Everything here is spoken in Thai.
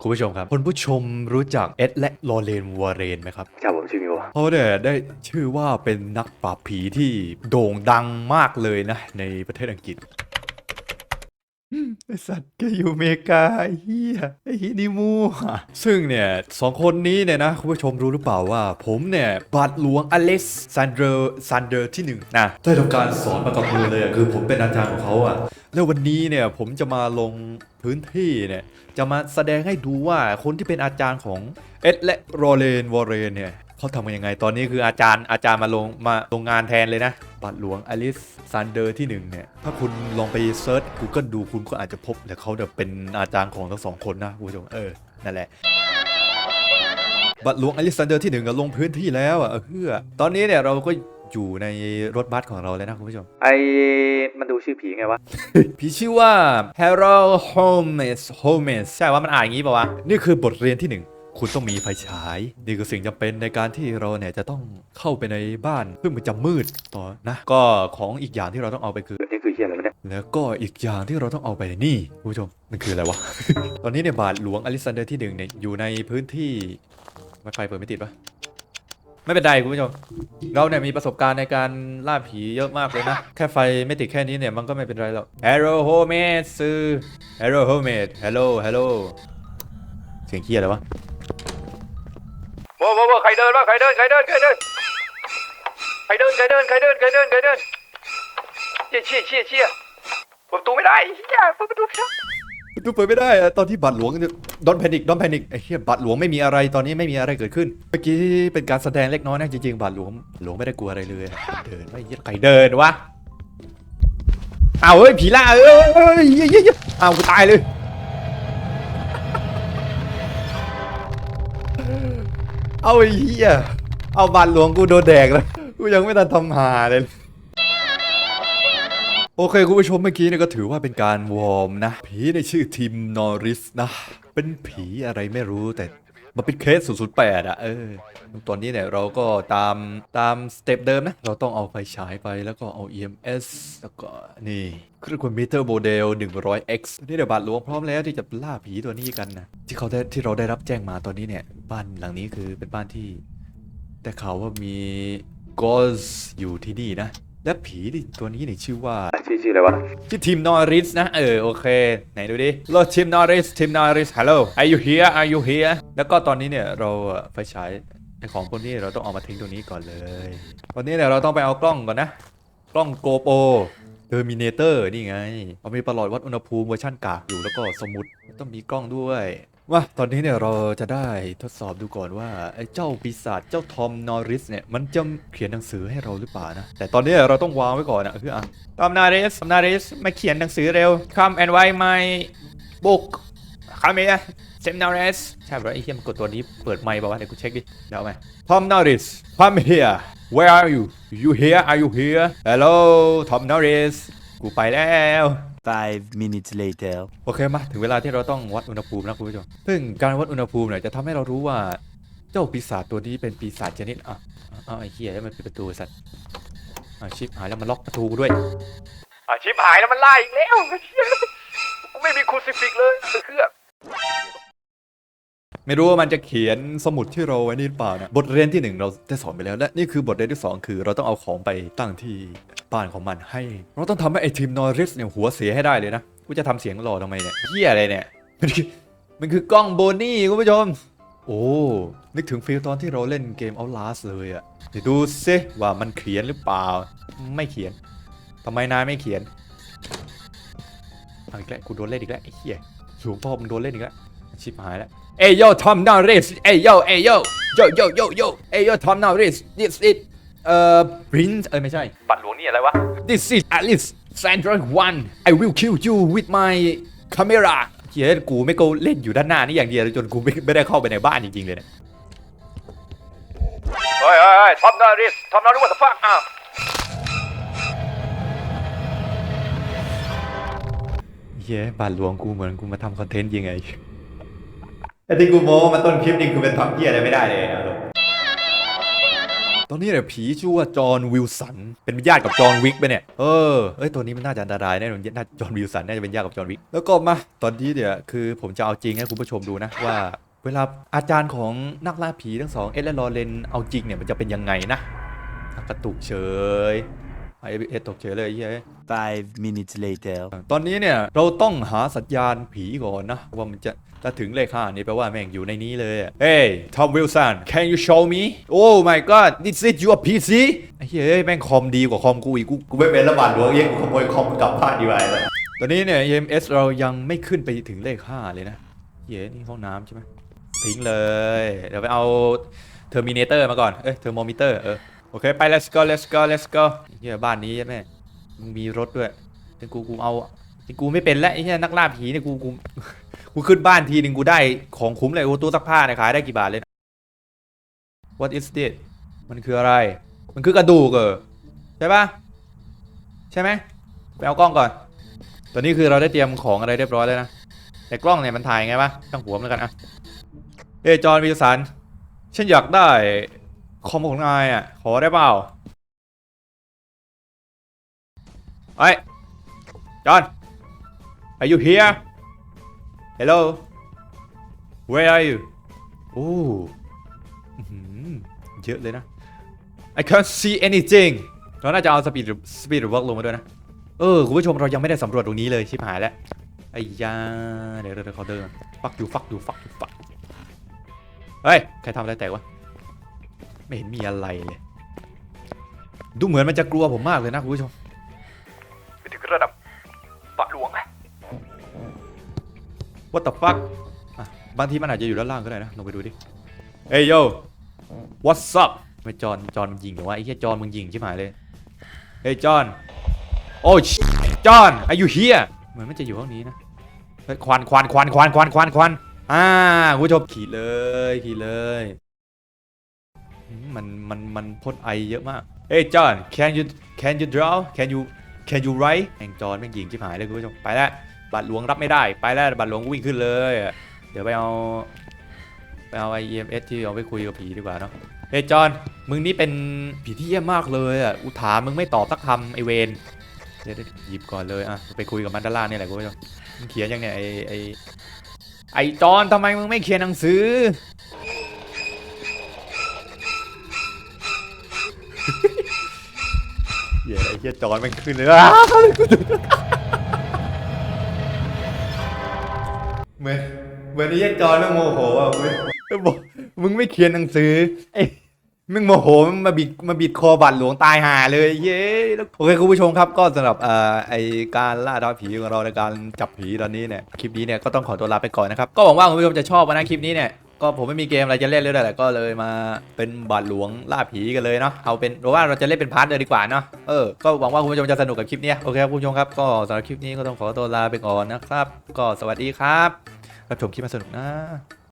คุณผู้ชมครับคุณผู้ชมรู้จักเอ็ดและลอเรนวอร์เรนไหมครับครับผมชื่อมิวเขาเนี่ยได้ชื่อว่าเป็นนักปราบผีที่โด่งดังมากเลยนะในประเทศอังกฤษอืม ไอสัตว์แกอยู่อเมริกาไอ้เฮียไอ้ฮินิมูอะซึ่งเนี่ยสองคนนี้เนี่ยนะคุณผู้ชมรู้หรือเปล่าว่า ผมเนี่ยบาทหลวงอเล็กซานเดอร์ซานเดอร์ที่หนึ่งนะได้ทำการสอนมากับมือเลยอะคือผมเป็นอาจารย์ของเขาอะแล้ววันนี้เนี่ยผมจะมาลงพื้นที่เนี่ยจะมาแสดงให้ดูว่าคนที่เป็นอาจารย์ของเอ็ดและโรเลนวอร์เรนเนี่ย เขาทำกันยังไง ตอนนี้คืออาจารย์อาจารย์มาลงมาลงงานแทนเลยนะ บัตรหลวงอลิสซันเดอร์ที่หนึ่งเนี่ย ถ้าคุณลองไปเซิร์ช Google ดูคุณก็อาจจะพบแต่เขาเนี่ยเป็นอาจารย์ของทั้งสองคนนะคุณผู้ชมเออ นั่นแหละบัตรหลวงอลิซันเดอร์ที่หนึ่งอะลงพื้นที่แล้วอะเออเพื่อตอนนี้เนี่ยเราก็อยู่ในรถบัสของเราแล้วนะคุณผู้ชม ไอมันดูชื่อผีไงวะ ผีชื่อว่า Harold Holmes Holmes ใช่ว่ามันอ่านอย่างนี้ป่าวะ นี่คือบทเรียนที่หนึ่ง คุณต้องมีไฟฉาย นี่คือสิ่งจำเป็นในการที่เราเนี่ยจะต้องเข้าไปในบ้านซึ่งมันจะมืดต่อนะ ก็ของอีกอย่างที่เราต้องเอาไปคือนี่คือเฮียอะไรวะเนี่ยแล้วก็อีกอย่างที่เราต้องเอาไปนี่คุณผู้ชมมันคืออะไรวะ ตอนนี้เนี่ยบาทหลวงอลิซานเดอร์ที่หนึ่งเนี่ยอยู่ในพื้นที่ไวไฟเปิดไม่ติดปะไม่เป็นไรคุณผู้ชม เราเนี่ยมีประสบการณ์ในการล่าผีเยอะมากเลยนะ แค่ไฟไม่ติดแค่นี้เนี่ยมันก็ไม่เป็นไรหรอก Hello homemade ซื้อ Hello homemade Hello Hello เสียงเคียอะไรวะโว้โว้โว้ใครเดินวะใครเดินใครเดินใครเดินใครเดินใครเดินใครเดินใครเดินใครเดินเชี่ยเชี่ยเชี่ยเชี่ยเปิดประตูไม่ได้เฮียเปิดประตูไม่ได้ดูเปิดไม่ได้อะตอนที่บัตรหลวงดอนแพนิกดอนแพนิกไอ้เหี้ยบัตรหลวงไม่มีอะไรตอนนี้ไม่มีอะไรเกิดขึ้น เมื่อกี้เป็นการแสดงเล็กน้อยนะจริงๆบัตรหลวงหลวงไม่ได้กลัวอะไรเลย เดินไม่เหี้ยใครเดินวะเอาเอ้ยผีล่าเอ้ยเอ้ยเหี้ยเหี้ยเหี้ยเอากูตายเลย เอาไอ้เหี้ยเอาบัตรหลวงกูโดนแดกแล้วกูยังไม่ทันทำหาเลย โอเคคุณผู้ชมเมื่อกี้เนี่ยก็ถือว่าเป็นการวอร์มนะ ผีในชื่อทีมนอริสนะ เป็นผีอะไรไม่รู้แต่ มันเป็นเคส008อะเออตอนนี้เนี่ยเราก็ตามตามสเต็ปเดิมนะ เราต้องเอาไฟฉายไปแล้วก็เอา EMS แล้วก็นี่เครื่องคอมพิวเตอร์โมเดล 100x นี่เดี๋ยวบาทหลวงพร้อมแล้วที่จะล่าผีตัวนี้กันนะที่เขาได้ที่เราได้รับแจ้งมาตอนนี้เนี่ย บ้านหลังนี้คือเป็นบ้านที่ แต่ข่าวว่ามีกอสอยู่ที่นี่นะ และผีนี่ตัวนี้เนี่ยชื่อว่าชื่อชื่ออะไรวะชื่อทีมนอริสนะ เออโอเค ไหนดูดิโลทีมนอริสทีมนอริสฮัลโหล are you here are you here แล้วก็ตอนนี้เนี่ยเราเอ่อไฟฉายไอของพวกนี้เราต้องเอามาทิ้งตรงนี้ก่อนเลยตอนนี้เนี่ยเราต้องไปเอากล้องก่อนนะ กล้องโกโปเ e อร์มินเตอร์นี่ไงเอามีประหลอดวัดอุณหภูมิเวอร์ชันกากอยู่แล้วก็สมุดต้องมีกล้องด้วย ว่าตอนนี้เนี่ยเราจะได้ทดสอบดูก่อนว่าไอ้เจ้าปีศาจเจ้าทอมนอริสเนี่ยมันจะเขียนหนังสือให้เราหรือเปล่านะแต่ตอนนี้เราต้องวางไว้ก่อนนะคืออะทอมนอริสทอมนอริสมาเขียนหนังสือเร็ว come and write my book come here เซมนอริสใช่ปะไอ้เหี้ยมันกดตัวนี้เปิดไมค์ป่าวะเดี๋ยวกูเช็คดิเดี๋ยวไหม Tom Norris come here where are you you here are you here hello Tom Norris กูไปแล้ว Five minutes later. โอเคมาถึงเวลาที่เราต้องวัดอุณหภูมินะคุณผู้ชม ซึ่งการวัดอุณหภูมิเนี่ยจะทำให้เรารู้ว่าเจ้าปีศาจตัวนี้เป็นปีศาจชนิดอะอะไอ้เหี้ยแล้วมันปิดประตูไอ้สัตว์อะชิปหายแล้วมันล็อกประตูกูด้วยอาชิบหายแล้วมันไล่อีกแล้วกูไม่มีคูซิฟิกเลยเครื่องไม่รู้ว่ามันจะเขียนสมุดที่เราไว้นี่หรือเปล่านะบทเรียนที่หนึ่งเราได้สอนไปแล้วและนี่คือบทเรียนที่สองคือ เราต้องเอาของไปตั้งที่ บ้านของมันให้ เราต้องทำให้ไอ้ทีมนอริสเนี่ยหัวเสียให้ได้เลยนะ กูจะทำเสียงหล่อทำไมเนี่ยเหี้ยอะไรเนี่ย มันคือมันคือกล้องโบนี่คุณผู้ชม โอ้ นึกถึงฟีลตอนที่เราเล่นเกม Outlast เลยอะเดี๋ยวดูซิว่ามันเขียนหรือเปล่า ไม่เขียนทำไมนายไม่เขียนเอาอีกแล้วกูโดนเล่นอีกแล้วไอ้เหี้ยหลวงพ่อมึงโดนเล่นอีกแล้วชิบหายแล้วเอ้ยโยทอมนอริสเอ้ยโยเอ้ยโยโยโยโยโยเอ้ยโยทอมนอริส this is เอ่อ prince เอ้ยไม่ใช่ บัตรหลวงนี่อะไรวะ this is Alice Sandra one I will kill you with my camera เฮียกูไม่ก็เล่นอยู่ด้านหน้านี่อย่างเดียวเลยจนกูไม่ไม่ได้เข้าไปในบ้านจริงๆเลยเนี่ยเฮ้ยเฮ้ยเฮ้ยทอมนอริสทอมนอริส what the fuck อ้าวเฮียบ้านหลวงกูเหมือนกูมาทำคอนเทนต์ยังไงไอ้ที่กูโม้มาต้นคลิปนี่คือเป็นทำเฮียอะไรไม่ได้เลยเอาลง ตอนนี้เนี่ยผีชื่อว่าจอห์นวิลสัน เป็นญาติกับจอห์นวิกไปเนี่ย เออ เอ้ยตัวนี้มันน่าจะอันตรายแน่นอนน่าจอห์นวิลสันน่าจะเป็นญาติกับจอห์นวิก แล้วก็มาตอนนี้เนี่ยคือผมจะเอาจริงให้คุณผู้ชมดูนะว่าเวลาอาจารย์ของนักล่าผีทั้งสองเอ็ดและลอเรนเอาจริงเนี่ยมันจะเป็นยังไงนะกระตุกเฉยไอเอสตกเฉยเลยเฮ้ย Five minutes later. ตอนนี้เนี่ยเราต้องหาสัญญาณผีก่อนนะ ว่ามันจะถ้าถึงเลขห้านี่แปลว่าแม่งอยู่ในนี้เลยอะ Hey Tom Wilson can you show me Oh my god this is your PC ไอ้เฮ้ยแม่งคอมดีกว่าคอมกูอีกกูกูไม่เป็นระบาดหลวงเองกูขโมยคอมกลับบ้านดีกว่าเลยตอนนี้เนี่ย EMS เรายังไม่ขึ้นไปถึงเลขห้าเลยนะเย้นี่ห้องน้ำใช่ไหมทิ้งเลย เดี๋ยวไปเอาเทอร์มินเตอร์มาก่อน เอ้ยเทอร์โมมิเตอร์ เออ โอเค ไป let's go let's go let's go เฮียบ้านนี้ใช่ไหม มึงมีรถด้วยแต่กูกูเอาแต่กูไม่เป็นแล้วไอ้เหี้ยนักล่าผีเนี่ยกูกูกูขึ้นบ้านทีหนึ่งกูได้ของคุ้มเลยโอ้ตู้ซักผ้าเนี่ยขายได้กี่บาทเลยนะ What is this มันคืออะไร มันคือกระดูกเออใช่ปะใช่ไหมไปเอากล้องก่อน ตอนนี้คือเราได้เตรียมของอะไรเรียบร้อยแล้วนะ แต่กล้องเนี่ยมันถ่ายไงวะช่างหัวมันแล้วกันอะเอจอนวิลสันฉันอยากได้คอมของนายอะ ขอได้เปล่า เฮ้ยจอห์น are you here hello where are you โอ้อื้หือเยอะเลยนะ I can't see anything เราน่าจะเอาสปีดสปีดวอล์กลงมาด้วยนะ เออ คุณผู้ชมเรายังไม่ได้สำรวจตรงนี้เลย ชิบหายแล้ว ไอ้ยา เดี๋ยวเดี๋ยวเขาเดินฟักอยู่ฟักอยู่ฟักอยู่ฟัก เฮ้ย ใครทำอะไรแตกวะ ไม่เห็นมีอะไรเลย ดูเหมือนมันจะกลัวผมมากเลยนะคุณผู้ชม What the fuck อะบางทีมันอาจจะอยู่ด้านล่างก็ได้นะ ลงไปดูดิเฮ้ยโย What's up ไม่จอนจอนมันยิงเหรอวะไอ้เหี้ยจอนมึงยิงชิบหายเลย เฮ้ยจอน โอ้จอน are you here เหมือนมันจะอยู่ห้องนี้นะเฮ้ยควันควันควันควันควันควันควันอ่าคุณผู้ชมขี่เลยขี่เลยอืมมันมันมันพ่นไอเยอะมาก เฮ้ยจอน can you can you draw can you can you write แม่งจอนแม่งยิงชิบหายเลยคุณผู้ชมไปแล้ว บัตรหลวงรับไม่ได้ ไปแล้วบัตรหลวงวิ่งขึ้นเลย เดี๋ยวไปเอาไปเอาไอ EMS ที่เอาไปคุยกับผีดีกว่าเนาะเฮ้ยจอนมึงนี่เป็นผีที่เยี่ยมมากเลยอะอุถามมึงไม่ตอบสักคำไอเวนเดี๋ยวหยิบก่อนเลยอะไปคุยกับมันด้านล่างนี่แหละคุณผู้ชมมึงเขียนยังเนี่ยไอไอไอจอนทำไมมึงไม่เขียนหนังสือเหี้ยไอ้เหี้ยจอนมันขึ้นเลยอะ เหมือนเหมือนไอ้เหี้ยจอนมันโมโหอะเว้ยบอกมึงไม่เขียนหนังสือไอ้มึงโมโหมึงมาบิดมาบิดคอบัตรหลวงตายห่าเลยเย้แล้วโอเคคุณผู้ชมครับก็สำหรับเอ่อไอการล่าท้าผีของเราในการจับผีตอนนี้เนี่ยคลิปนี้เนี่ยก็ต้องขอตัวลาไปก่อนนะครับก็หวังว่าคุณผู้ชมจะชอบนะคลิปนี้เนี่ย ก็ผมไม่มีเกมอะไรจะเล่นเลยแหละก็เลยมาเป็นบาทหลวงล่าผีกันเลยเนาะเอาเป็นหรือว่าเราจะเล่นเป็นพาร์ทเลยดีกว่าเนาะเออก็หวังว่าคุณผู้ชมจะสนุกกับคลิปนี้โอเคครับคุณผู้ชมครับก็สำหรับคลิปนี้ก็ต้องขอตัวลาไปก่อนนะครับ ก็สวัสดีครับรับชมคลิปมาสนุกนะ